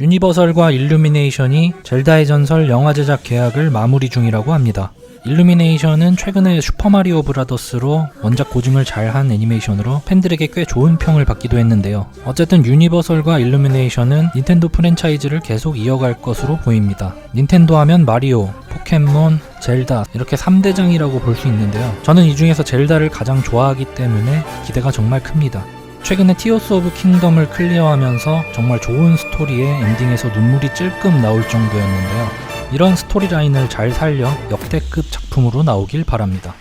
유니버설과 일루미네이션이 젤다의 전설 영화 제작 계약을 마무리 중이라고 합니다. 일루미네이션은 최근에 슈퍼마리오 브라더스로 원작 고증을 잘 한 애니메이션으로 팬들에게 꽤 좋은 평을 받기도 했는데요. 어쨌든 유니버설과 일루미네이션은 닌텐도 프랜차이즈를 계속 이어갈 것으로 보입니다. 닌텐도 하면 마리오, 포켓몬, 젤다 이렇게 3대장이라고 볼 수 있는데요. 저는 이 중에서 젤다를 가장 좋아하기 때문에 기대가 정말 큽니다. 최근에 티어스 오브 킹덤을 클리어하면서 정말 좋은 스토리에 엔딩에서 눈물이 찔끔 나올 정도였는데요. 이런 스토리라인을 잘 살려 역대급 작품으로 나오길 바랍니다.